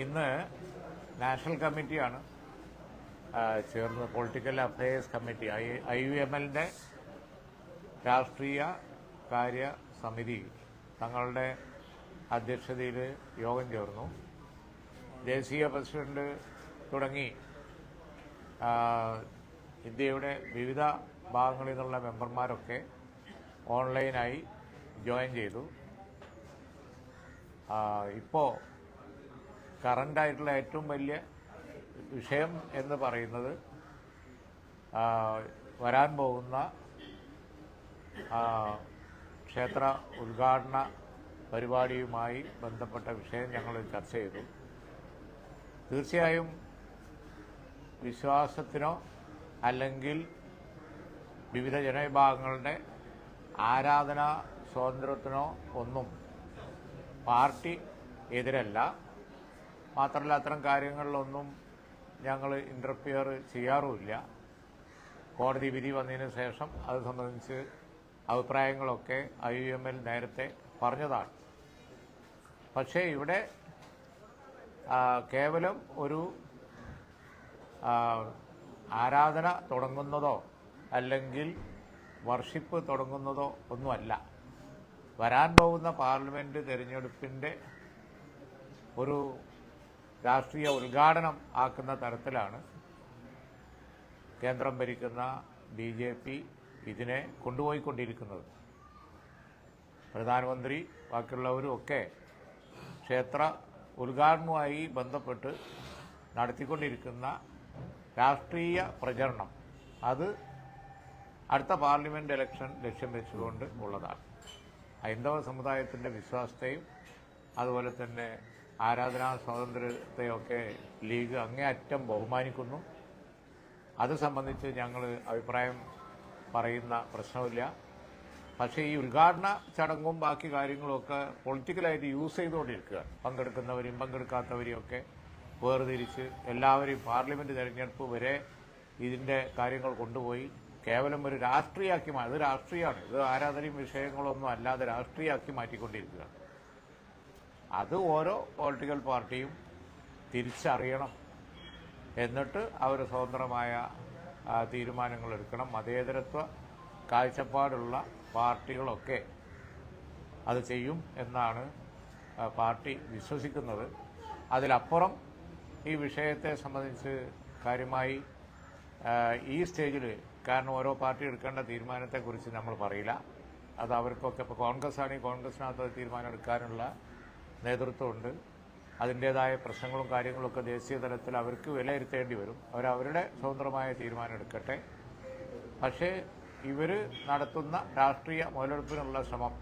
ഇന്ന് നാഷണൽ കമ്മിറ്റിയാണ് ചേർന്ന് political affairs committee I U M എല്ലിന്റെ രാഷ്ട്രീയ കാര്യ സമിതി. തങ്ങളുടെ അധ്യക്ഷതയിൽ യോഗം ചേർന്നു. ദേശീയ പ്രസിഡന്റ് തുടങ്ങി. ഇന്ത്യയുടെ വിവിധ ഭാഗങ്ങളിൽ നിന്നുള്ള മെമ്പർമാരൊക്കെ ഓൺലൈനായി ജോയിൻ ചെയ്തു. ഇപ്പോൾ കറണ്ടായിട്ടുള്ള ഏറ്റവും വലിയ വിഷയം എന്ന് പറയുന്നത് വരാൻ പോകുന്ന ക്ഷേത്ര ഉദ്ഘാടന പരിപാടിയുമായി ബന്ധപ്പെട്ട വിഷയം ഞങ്ങൾ ചർച്ച ചെയ്തു. തീർച്ചയായും വിശ്വാസത്തിനോ അല്ലെങ്കിൽ വിവിധ ജനവിഭാഗങ്ങളുടെ ആരാധനാ സ്വാതന്ത്ര്യത്തിനോ ഒന്നും പാർട്ടി എതിരല്ല. മാത്രമല്ല അത്തരം കാര്യങ്ങളിലൊന്നും ഞങ്ങൾ ഇന്റർഫിയർ ചെയ്യാറുമില്ല. കോടതി വിധി വന്നതിന് ശേഷം അത് സംബന്ധിച്ച് അഭിപ്രായങ്ങളൊക്കെ ഐ യു എം എൽ നേരത്തെ പറഞ്ഞതാണ്. പക്ഷേ ഇവിടെ കേവലം ഒരു ആരാധന തുടങ്ങുന്നതോ അല്ലെങ്കിൽ വർഷിപ്പ് തുടങ്ങുന്നതോ ഒന്നുമല്ല. വരാൻ പോകുന്ന പാർലമെന്റ് തെരഞ്ഞെടുപ്പിന്റെ ഒരു രാഷ്ട്രീയ ഉദ്ഘാടനം ആക്കുന്ന തരത്തിലാണ് കേന്ദ്രം ഭരിക്കുന്ന ബി ജെ പി ഇതിനെ കൊണ്ടുപോയിക്കൊണ്ടിരിക്കുന്നത്. പ്രധാനമന്ത്രി ബാക്കിയുള്ളവരും ഒക്കെ ക്ഷേത്ര ഉദ്ഘാടനവുമായി ബന്ധപ്പെട്ട് നടത്തിക്കൊണ്ടിരിക്കുന്ന രാഷ്ട്രീയ പ്രചരണം അത് അടുത്ത പാർലമെന്റ് ഇലക്ഷൻ ലക്ഷ്യം വെച്ചുകൊണ്ട് ഉള്ളതാണ്. ഹൈന്ദവ സമുദായത്തിന്റെ വിശ്വാസത്തെയും അതുപോലെ തന്നെ ആരാധനാ സ്വാതന്ത്ര്യത്തെയൊക്കെ ലീഗ് അങ്ങേയറ്റം ബഹുമാനിക്കുന്നു. അത് സംബന്ധിച്ച് ഞങ്ങൾ അഭിപ്രായം പറയുന്ന പ്രശ്നമില്ല പക്ഷേ ഈ ഉദ്ഘാടന ചടങ്ങും ബാക്കി കാര്യങ്ങളുമൊക്കെ പൊളിറ്റിക്കലായിട്ട് യൂസ് ചെയ്തുകൊണ്ടിരിക്കുക. പങ്കെടുക്കുന്നവരും പങ്കെടുക്കാത്തവരെയും ഒക്കെ വേർതിരിച്ച് എല്ലാവരെയും പാർലമെന്റ് തെരഞ്ഞെടുപ്പ് വരെ ഇതിന്റെ കാര്യങ്ങൾ കൊണ്ടുപോയി കേവലം ഒരു രാഷ്ട്രീയമാക്കി അത് രാഷ്ട്രീയമാണ്. ഇത് ആരാധനയും വിഷയങ്ങളൊന്നും അല്ലാതെ രാഷ്ട്രീയമാക്കി മാറ്റിക്കൊണ്ടിരിക്കുകയാണ്. അത് ഓരോ പൊളിറ്റിക്കൽ പാർട്ടിയും തിരിച്ചറിയണം. എന്നിട്ട് അവർ സ്വതന്ത്രമായ തീരുമാനങ്ങൾ എടുക്കണം. മതേതരത്വ കാഴ്ചപ്പാടുള്ള പാർട്ടികളൊക്കെ അത് ചെയ്യും എന്നാണ് പാർട്ടി വിശ്വസിക്കുന്നത്. അതിലപ്പുറം ഈ വിഷയത്തെ സംബന്ധിച്ച് കാര്യമായി ഈ സ്റ്റേജിൽ കാരണം ഓരോ പാർട്ടി എടുക്കേണ്ട തീരുമാനത്തെക്കുറിച്ച് നമ്മൾ പറയില്ല. അത് അവർക്കൊക്കെ ഇപ്പോൾ കോൺഗ്രസ് ആണെങ്കിൽ കോൺഗ്രസിനകത്ത് തീരുമാനം എടുക്കാനുള്ള നേതൃത്വമുണ്ട്. അതിന്റേതായ പ്രശ്നങ്ങളും കാര്യങ്ങളൊക്കെ ദേശീയ തലത്തിൽ അവർക്ക് വിലയിരുത്തേണ്ടി വരും. അവരവരുടെ സ്വതന്ത്രമായ തീരുമാനം എടുക്കട്ടെ. പക്ഷേ ഇവർ നടത്തുന്ന രാഷ്ട്രീയ മുതലെടുപ്പിനുള്ള ശ്രമം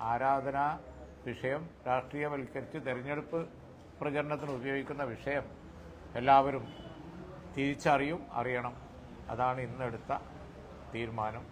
ആരാധനാ വിഷയം രാഷ്ട്രീയവൽക്കരിച്ച് തെരഞ്ഞെടുപ്പ് പ്രചരണത്തിന് ഉപയോഗിക്കുന്ന വിഷയം എല്ലാവരും തിരിച്ചറിയും അറിയണം. അതാണ് ഇന്നെടുത്ത തീരുമാനം.